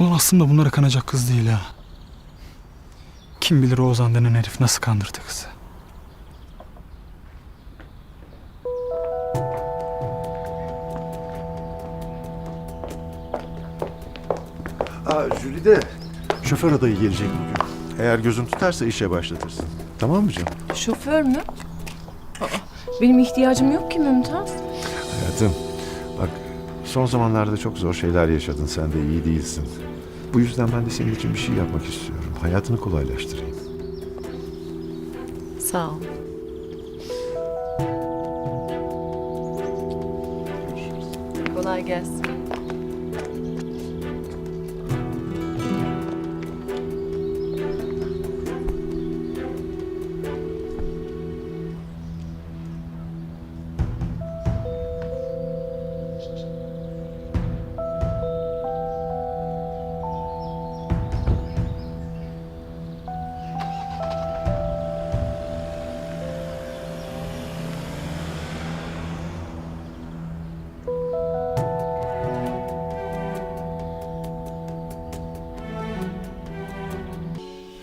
Ulan aslında bunlara kanacak kız değil ha. Kim bilir o Ozan denen herif nasıl kandırdı kızı. Aa Jülide, şoför adayı gelecek bugün. Eğer gözün tutarsa işe başlatırsın. Tamam mı canım? Şoför mü? Aa, benim ihtiyacım yok ki Mümtaz. Son zamanlarda çok zor şeyler yaşadın. Sen de iyi değilsin. Bu yüzden ben de senin için bir şey yapmak istiyorum. Hayatını kolaylaştırayım. Sağ ol. Kolay gelsin.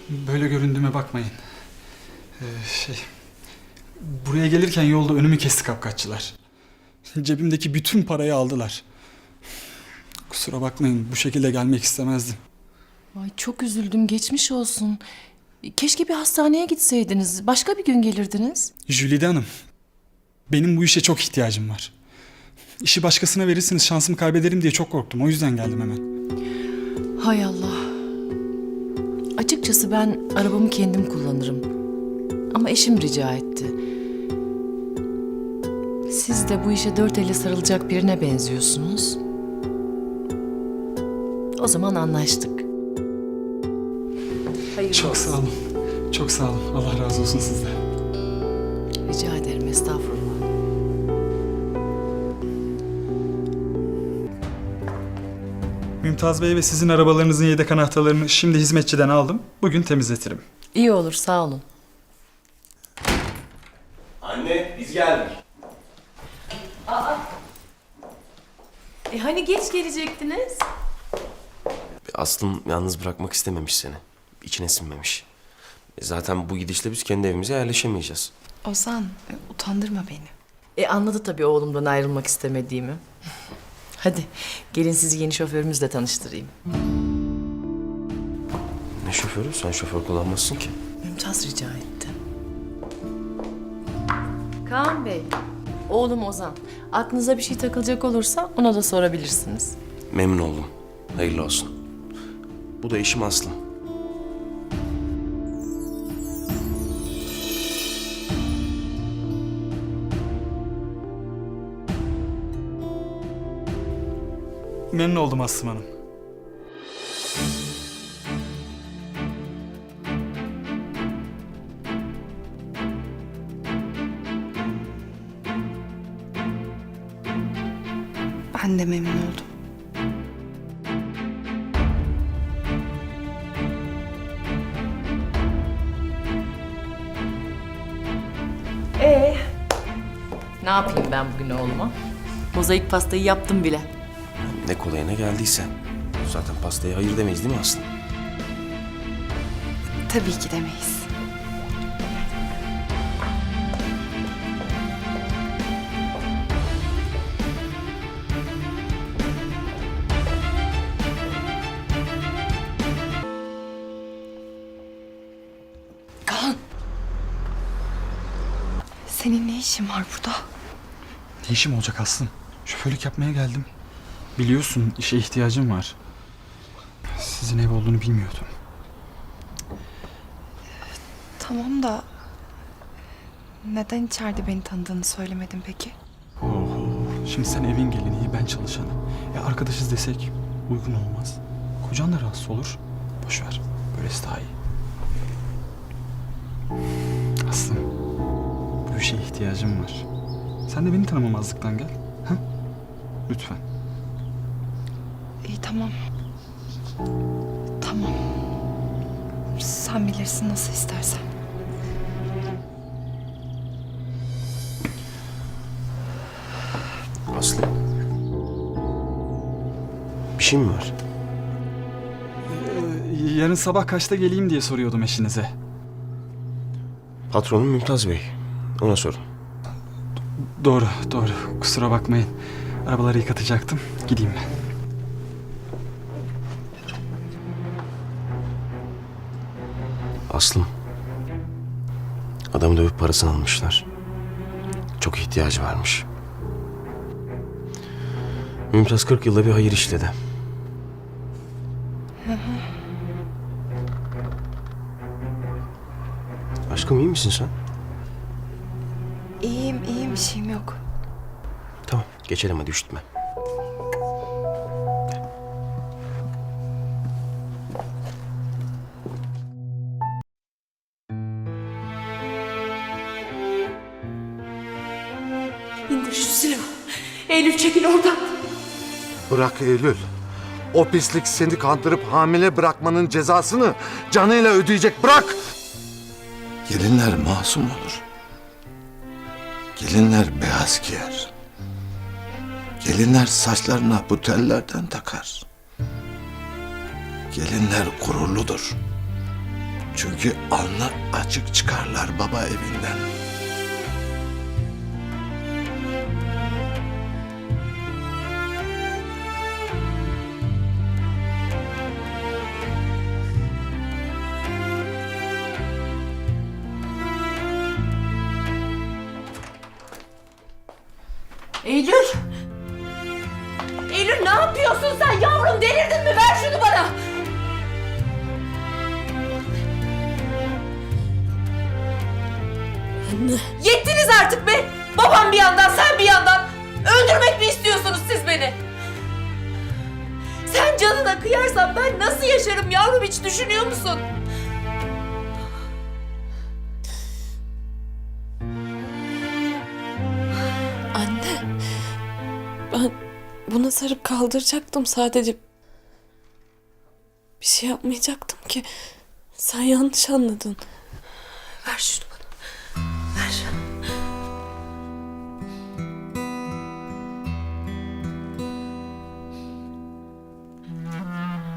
Böyle göründüğüme bakmayın. Ee, şey... Buraya gelirken yolda önümü kesti kapkaççılar. Cebimdeki bütün parayı aldılar. Kusura bakmayın bu şekilde gelmek istemezdim. Ay çok üzüldüm. Geçmiş olsun. Keşke bir hastaneye gitseydiniz. Başka bir gün gelirdiniz. Jülide Hanım, benim bu işe çok ihtiyacım var. İşi başkasına verirsiniz şansımı kaybederim diye çok korktum. O yüzden geldim hemen. Hay Allah. Açıkçası ben arabamı kendim kullanırım. Ama eşim rica etti. Siz de bu işe dört elle sarılacak birine benziyorsunuz. O zaman anlaştık. Hayırlı Çok olsun. sağ olun. Çok sağ olun. Allah razı olsun sizden. Rica ederim estağfurullah. Mümtaz Bey ve sizin arabalarınızın yedek anahtarlarını şimdi hizmetçiden aldım. Bugün temizletirim. İyi olur sağ olun. Anne biz geldik. E hani geç gelecektiniz? Aslım yalnız bırakmak istememiş seni. İçine sinmemiş. E zaten bu gidişle biz kendi evimize yerleşemeyeceğiz. Ozan, e, utandırma beni. E anladı tabii oğlumdan ayrılmak istemediğimi. Hadi gelin sizi yeni şoförümüzle tanıştırayım. Ne şoförü? Sen şoför kullanmazsın ki. Mümtaz rica etti. Kaan Bey, oğlum Ozan. Aklınıza bir şey takılacak olursa ona da sorabilirsiniz. Memnun oldum. Hayırlı olsun. Bu da eşim Aslı. Memnun oldum Aslım Hanım. Ben de memnun oldum. Ne yapayım ben bugün oğluma? Mozaik pastayı yaptım bile. Ne kolayına geldiyse. Zaten pastaya hayır demeyiz değil mi Aslı? Tabii ki demeyiz. Kaan! Senin ne işin var burada? Ne işim olacak Aslım? Şoförlük yapmaya geldim. Biliyorsun işe ihtiyacım var. Sizin ev olduğunu bilmiyordum. Tamam da... Neden içeride beni tanıdığını söylemedin peki? Oho. Şimdi sen evin gelini, ben çalışanı. E arkadaşız desek uygun olmaz. Kocan da rahatsız olur. Boş ver. Böylesi daha iyi. Aslım, bu işe ihtiyacım var. Sen de beni tanımamazlıktan gel. Ha? Lütfen. Tamam. Tamam. Sen bilirsin nasıl istersen. Aslı. Bir şey mi var? yarın sabah kaçta geleyim diye soruyordum eşinize. Patronum Mümtaz Bey. Ona sorun. Doğru, doğru. Kusura bakmayın. Arabaları yıkatacaktım. Gideyim ben. Aslım. Adamı dövüp parasını almışlar. Çok ihtiyacı varmış. Mümtaz 40 yılda bir hayır işledi. Aşkım iyi misin sen? İyiyim, iyiyim. Bir şeyim yok. Tamam geçelim hadi üşütme. Eylül çekil oradan. Bırak Eylül. O pislik seni kandırıp hamile bırakmanın cezasını canıyla ödeyecek. Bırak! Gelinler masum olur. Gelinler beyaz giyer. Gelinler saçlarına bu tellerden takar. Gelinler gururludur. Çünkü alnı açık çıkarlar baba evinden. Eylül! Eylül ne yapıyorsun sen yavrum? Delirdin mi? Ver şunu bana! Anne. Yettiniz artık be! Babam bir yandan, sen bir yandan. Öldürmek mi istiyorsunuz siz beni? Sen canına kıyarsan ben nasıl yaşarım yavrum hiç düşünüyor musun? Sarıp kaldıracaktım sadece. Bir şey yapmayacaktım ki. Sen yanlış anladın. Ver şunu bana. Ver.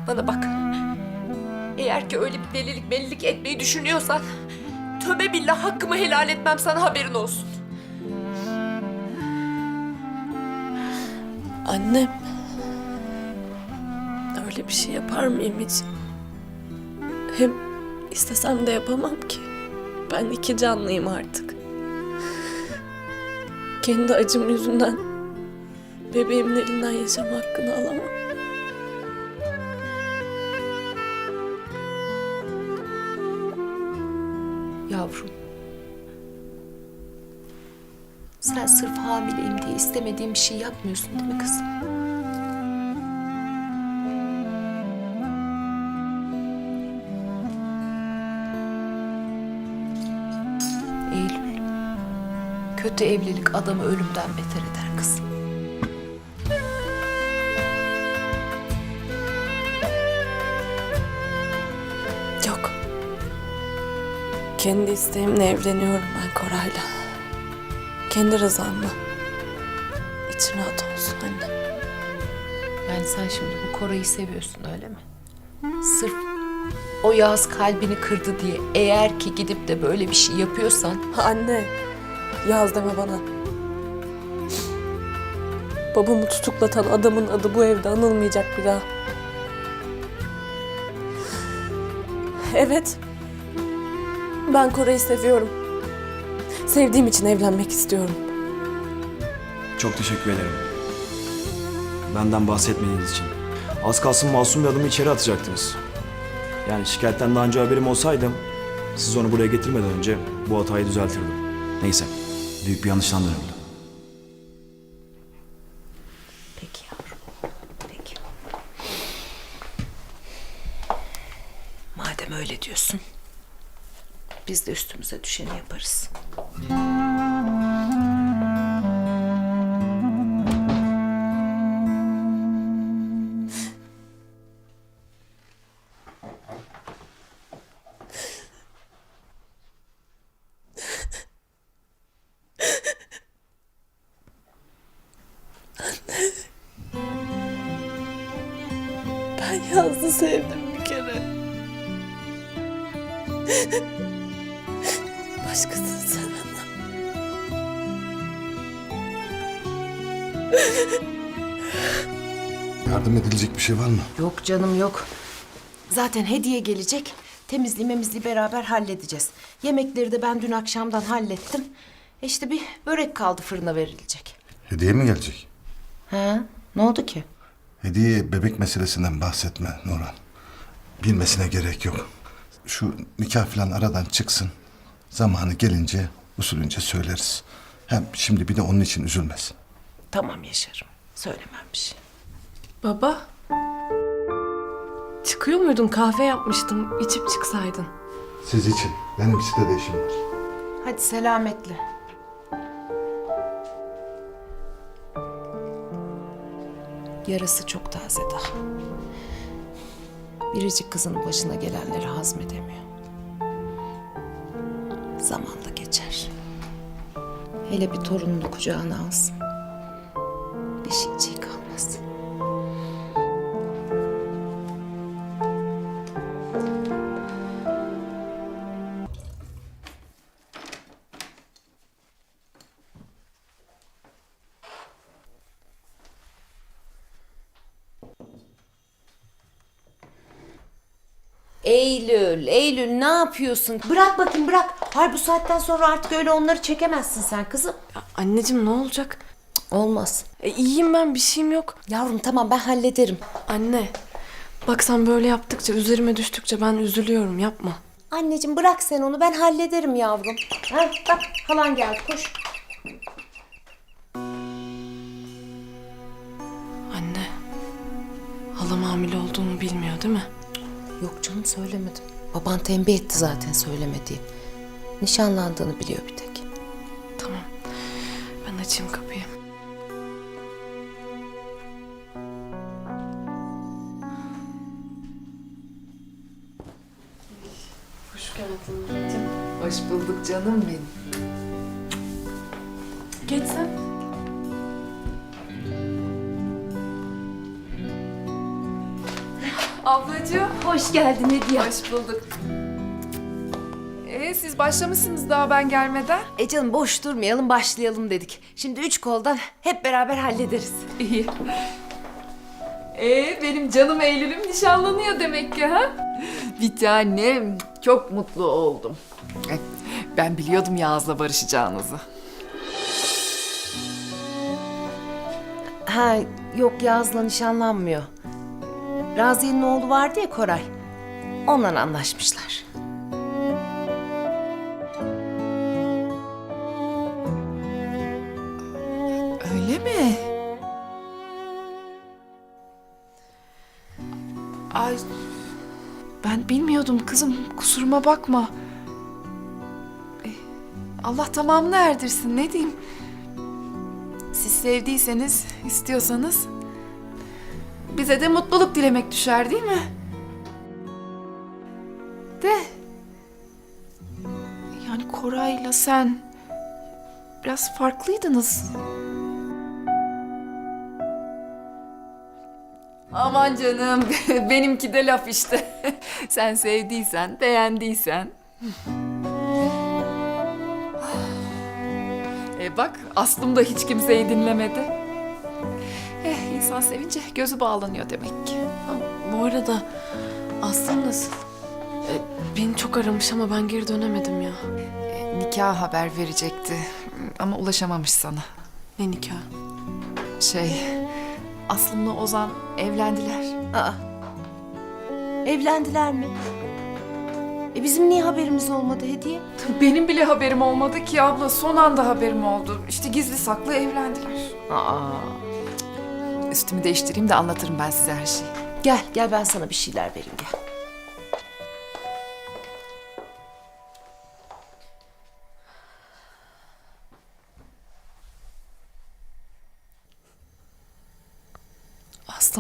Bana bak. Eğer ki öyle bir delilik bellilik etmeyi düşünüyorsan... ...tövbe billah hakkımı helal etmem sana haberin olsun. Annem. Öyle bir şey yapar mıyım hiç? Hem istesem de yapamam ki. Ben iki canlıyım artık. Kendi acım yüzünden bebeğimin elinden yaşam hakkını alamam. Sen sırf hamileyim diye istemediğim bir şey yapmıyorsun değil mi kızım? Eylül. Kötü evlilik adamı ölümden beter eder kızım. Yok. Kendi isteğimle evleniyorum ben Koray'la. Kendi rızamla. İçin rahat olsun anne. Yani sen şimdi bu Koray'ı seviyorsun öyle mi? Sırf o Yağız kalbini kırdı diye eğer ki gidip de böyle bir şey yapıyorsan Anne, yaz deme bana. Babamı tutuklatan adamın adı bu evde anılmayacak bir daha. Evet, ben Koray'ı seviyorum. Sevdiğim için evlenmek istiyorum. Çok teşekkür ederim. Benden bahsetmediğiniz için. Az kalsın masum bir adamı içeri atacaktınız. Yani şikayetten daha önce haberim olsaydım, siz onu buraya getirmeden önce bu hatayı düzeltirdim. Neyse, büyük bir yanlıştan dönüldü. Peki yavrum. Peki. Madem öyle diyorsun. Biz de üstümüze düşeni yaparız. Ben Yaz'ı sevdim bir kere. Yardım edilecek bir şey var mı? Yok canım yok. Zaten hediye gelecek. Temizliği memizliği beraber halledeceğiz. Yemekleri de ben dün akşamdan hallettim. E İşte bir börek kaldı fırına verilecek. Hediye mi gelecek? Ha? Ne oldu ki? Hediye bebek meselesinden bahsetme Nurhan. Bilmesine gerek yok. Şu nikah falan aradan çıksın. Zamanı gelince usulünce söyleriz. Hem şimdi bir de onun için üzülmesin. Tamam Yaşar'ım. Söylemem bir şey. Baba. Çıkıyor muydun? Kahve yapmıştım. İçip çıksaydın. Siz için. Benim sitede işim var. Hadi selametle. Yarası çok taze daha. Biricik kızının başına gelenleri hazmedemiyor. Zamanla geçer. Hele bir torununu kucağına alsın. Bir şeyciği kalmaz. Eylül, ne yapıyorsun? Bırak bakayım bırak. Hayır bu saatten sonra artık öyle onları çekemezsin sen kızım. Anneciğim ne olacak? Olmaz. E, iyiyim ben bir şeyim yok. Yavrum tamam ben hallederim. Anne. Bak sen böyle yaptıkça üzerime düştükçe ben üzülüyorum yapma. Anneciğim bırak sen onu ben hallederim yavrum. Ha, bak halan geldi koş. Anne. Halam hamile olduğumu bilmiyor değil mi? Yok canım söylemedim. Baban tembih etti zaten söylemediği. Nişanlandığını biliyor bir tek. Tamam. Ben açayım kapıyı. Hoş geldin. Hoş bulduk canım benim. Hoş geldin Hediye. hoş bulduk. Ee, siz başlamışsınız daha ben gelmeden. E canım boş durmayalım başlayalım dedik. Şimdi üç koldan hep beraber hallederiz. İyi. Ee, benim canım Eylül'üm nişanlanıyor demek ki ha? Bir tanem çok mutlu oldum. Eh, Ben biliyordum Yağız'la barışacağınızı. Ha yok Yaz'la nişanlanmıyor. Raziye'nin oğlu vardı ya Koray. Ondan anlaşmışlar. Öyle mi? Ay ben bilmiyordum kızım kusuruma bakma. Eh, Allah tamamını erdirsin ne diyeyim. Siz sevdiyseniz, istiyorsanız bize de mutluluk dilemek düşer değil mi? De yani Koray'la sen biraz farklıydınız. Aman canım, benimki de laf işte. Sen sevdiysen, beğendiysen. E bak, Aslım da hiç kimseyi dinlemedi. Eh, insan sevince gözü bağlanıyor demek ki. Ha, bu arada Aslım nasıl? Beni çok aramış ama ben geri dönemedim ya. E, nikah haber verecekti ama ulaşamamış sana. Ne nikah? Şey, Aslım'la Ozan evlendiler. Aa. Evlendiler mi? E bizim niye haberimiz olmadı Hediye? Benim bile haberim olmadı ki abla. Son anda haberim oldu. İşte gizli saklı evlendiler. Aa. Üstümü değiştireyim de anlatırım ben size her şeyi. Gel gel ben sana bir şeyler vereyim gel.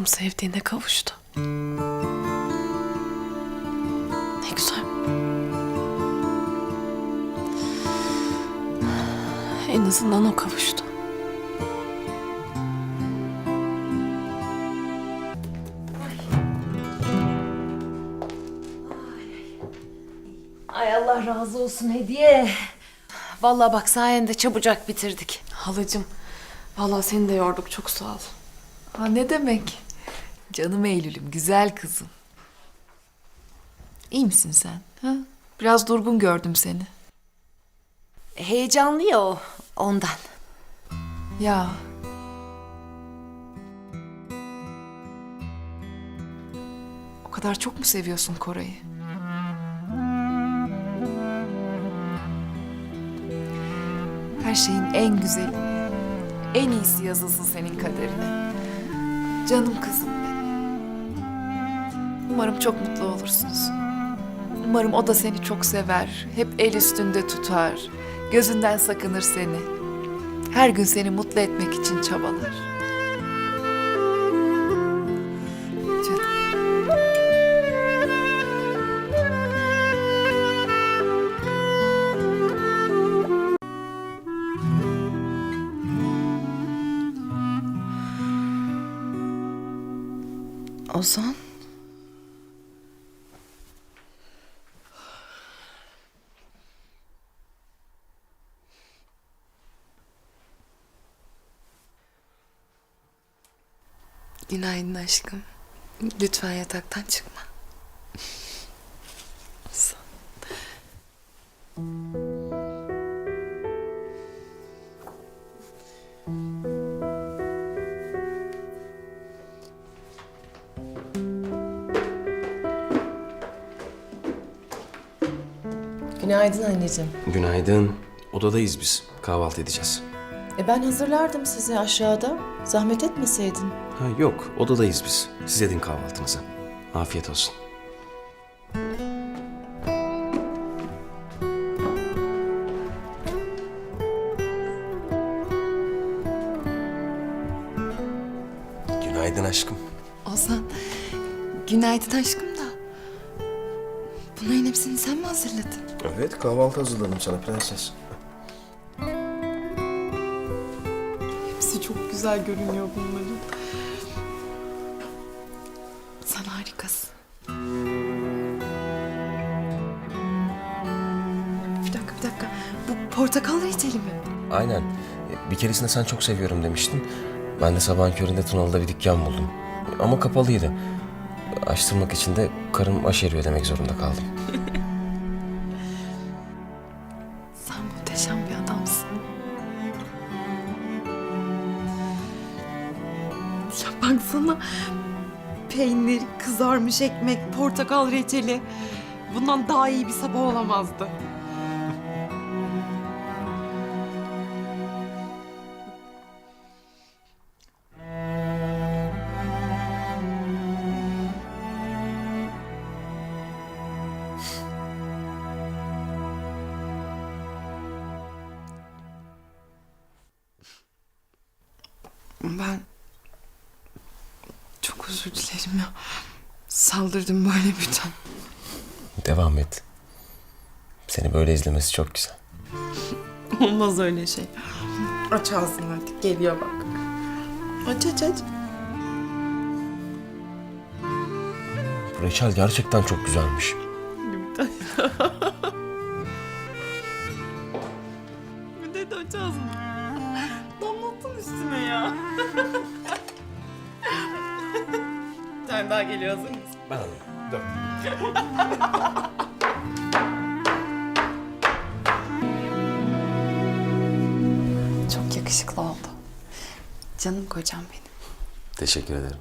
Aslım sevdiğine kavuştu. Ne güzel. En azından o kavuştu. Ay Allah razı olsun hediye. Vallahi bak sayende çabucak bitirdik. Halacığım, vallahi seni de yorduk. Çok sağ ol. Ha ne demek? Canım Eylül'üm, güzel kızım. İyi misin sen? Ha? Biraz durgun gördüm seni. Heyecanlı ya o ondan. Ya. O kadar çok mu seviyorsun Koray'ı? Her şeyin en güzeli, en iyisi yazılsın senin kaderine. Canım kızım. Umarım çok mutlu olursunuz. Umarım o da seni çok sever, hep el üstünde tutar, gözünden sakınır seni. Her gün seni mutlu etmek için çabalar. Canım. Ozan? Günaydın aşkım. Lütfen yataktan çıkma. Günaydın anneciğim. Günaydın. Odadayız biz. Kahvaltı edeceğiz. E ben hazırlardım sizi aşağıda. Zahmet etmeseydin. Ha yok, odadayız biz. Siz edin kahvaltınızı. Afiyet olsun. Günaydın aşkım. Ozan, günaydın aşkım da. Bunların hepsini sen mi hazırladın? Evet, kahvaltı hazırladım sana prenses. Güzel görünüyor bunların. Sen harikasın. Bir dakika, bir dakika. Bu portakal reçeli mi? Aynen. Bir keresinde sen çok seviyorum demiştin. Ben de sabahın köründe Tunalı'da bir dükkan buldum. Ama kapalıydı. Açtırmak için de karım aşeriyor demek zorunda kaldım. kızarmış ekmek, portakal reçeli. Bundan daha iyi bir sabah olamazdı. Saldırdım böyle birden. Devam et. Seni böyle izlemesi çok güzel. Olmaz öyle şey. Aç ağzını hadi. Geliyor bak. Aç aç aç. Bu reçel gerçekten çok güzelmiş. Bir de aç ağzını. Damlattın üstüne ya. Bir tane daha geliyor hazır mısın? Ben alayım. Dur. Çok yakışıklı oldu. Canım kocam benim. Teşekkür ederim.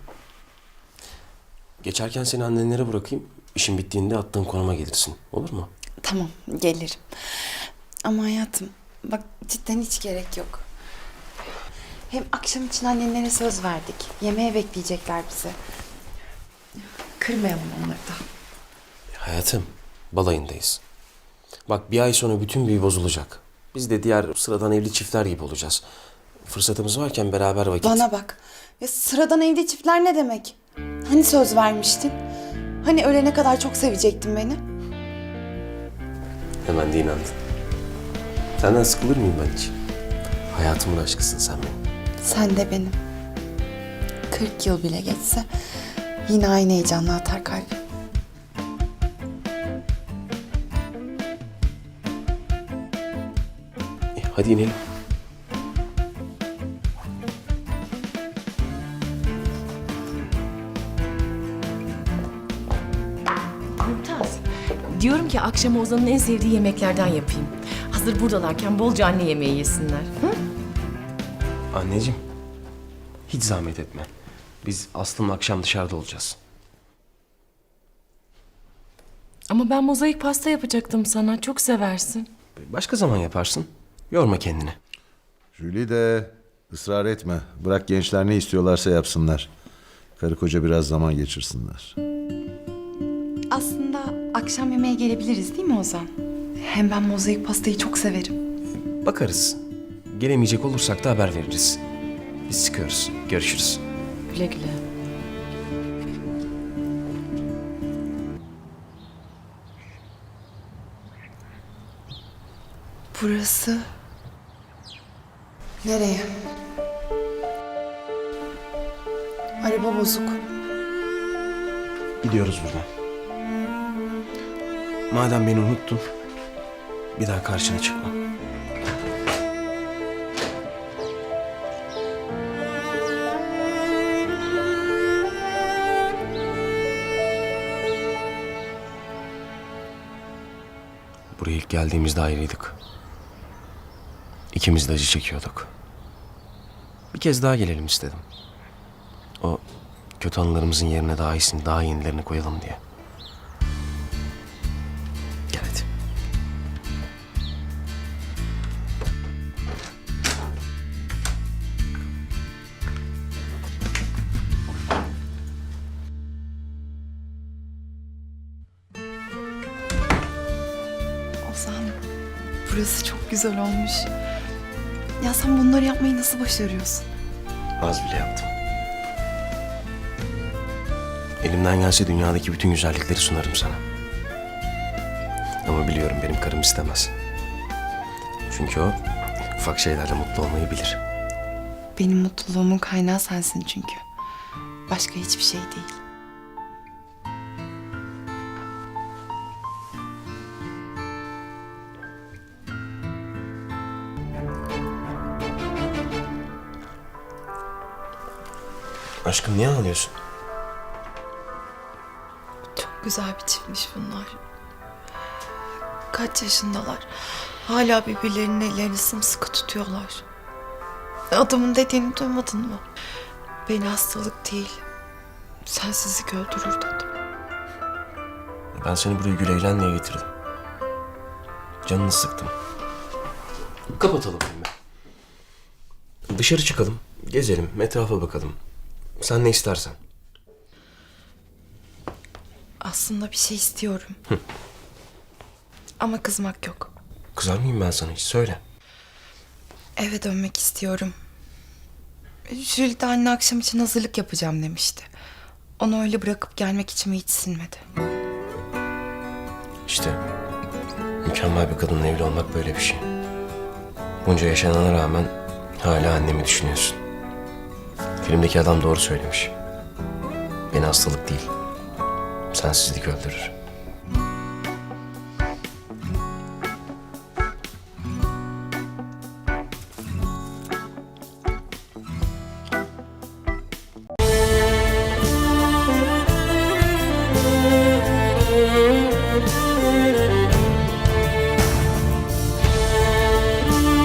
Geçerken seni annenlere bırakayım. İşin bittiğinde attığın konuma gelirsin. Olur mu? Tamam gelirim. Ama hayatım bak cidden hiç gerek yok. Hem akşam için annenlere söz verdik. Yemeğe bekleyecekler bizi. Kırmayalım onları da. Hayatım, balayındayız. Bak bir ay sonra bütün büyü bozulacak. Biz de diğer sıradan evli çiftler gibi olacağız. Fırsatımız varken beraber vakit... Bana bak. Ya sıradan evli çiftler ne demek? Hani söz vermiştin? Hani ölene kadar çok sevecektin beni? Hemen de inandın. Senden sıkılır mıyım ben hiç? Hayatımın aşkısın sen benim. Sen de benim. 40 yıl bile geçse Yine aynı heyecanla atar kalbim. E, hadi inelim. Mümtaz, diyorum ki akşama Ozan'ın en sevdiği yemeklerden yapayım. Hazır buradalarken bolca anne yemeği yesinler. Hı? Anneciğim, hiç zahmet etme. Biz Aslı'mla akşam dışarıda olacağız. Ama ben mozaik pasta yapacaktım sana. Çok seversin. Başka zaman yaparsın. Yorma kendini. Julie de ısrar etme. Bırak gençler ne istiyorlarsa yapsınlar. Karı koca biraz zaman geçirsinler. Aslında akşam yemeğe gelebiliriz değil mi Ozan? Hem ben mozaik pastayı çok severim. Bakarız. Gelemeyecek olursak da haber veririz. Biz çıkıyoruz. Görüşürüz. Güle güle. Burası... Nereye? Araba bozuk. Gidiyoruz buradan. Madem beni unuttun, bir daha karşına çıkmam. Geldiğimizde ayrıydık. İkimiz de acı çekiyorduk. Bir kez daha gelelim istedim. O kötü anılarımızın yerine daha iyisini, daha yenilerini koyalım diye. Burası çok güzel olmuş. Ya sen bunları yapmayı nasıl başarıyorsun? Az bile yaptım. Elimden gelse dünyadaki bütün güzellikleri sunarım sana. Ama biliyorum benim karım istemez. Çünkü o ufak şeylerle mutlu olmayı bilir. Benim mutluluğumun kaynağı sensin çünkü. Başka hiçbir şey değil. Aşkım niye ağlıyorsun? Çok güzel bir çiftmiş bunlar. Kaç yaşındalar. Hala birbirlerinin ellerini sımsıkı tutuyorlar. Adamın dediğini duymadın mı? Beni hastalık değil, sensizlik öldürür dedi. Ben seni buraya gül diye getirdim. Canını sıktım. Kapatalım filmi. Dışarı çıkalım, gezelim, etrafa bakalım. Sen ne istersen. Aslında bir şey istiyorum. Ama kızmak yok. Kızar mıyım ben sana hiç? Söyle. Eve dönmek istiyorum. Jüli de anne akşam için hazırlık yapacağım demişti. Onu öyle bırakıp gelmek içime hiç sinmedi. İşte mükemmel bir kadınla evli olmak böyle bir şey. Bunca yaşanana rağmen hala annemi düşünüyorsun. Filmdeki adam doğru söylemiş. Beni hastalık değil, sensizlik öldürür.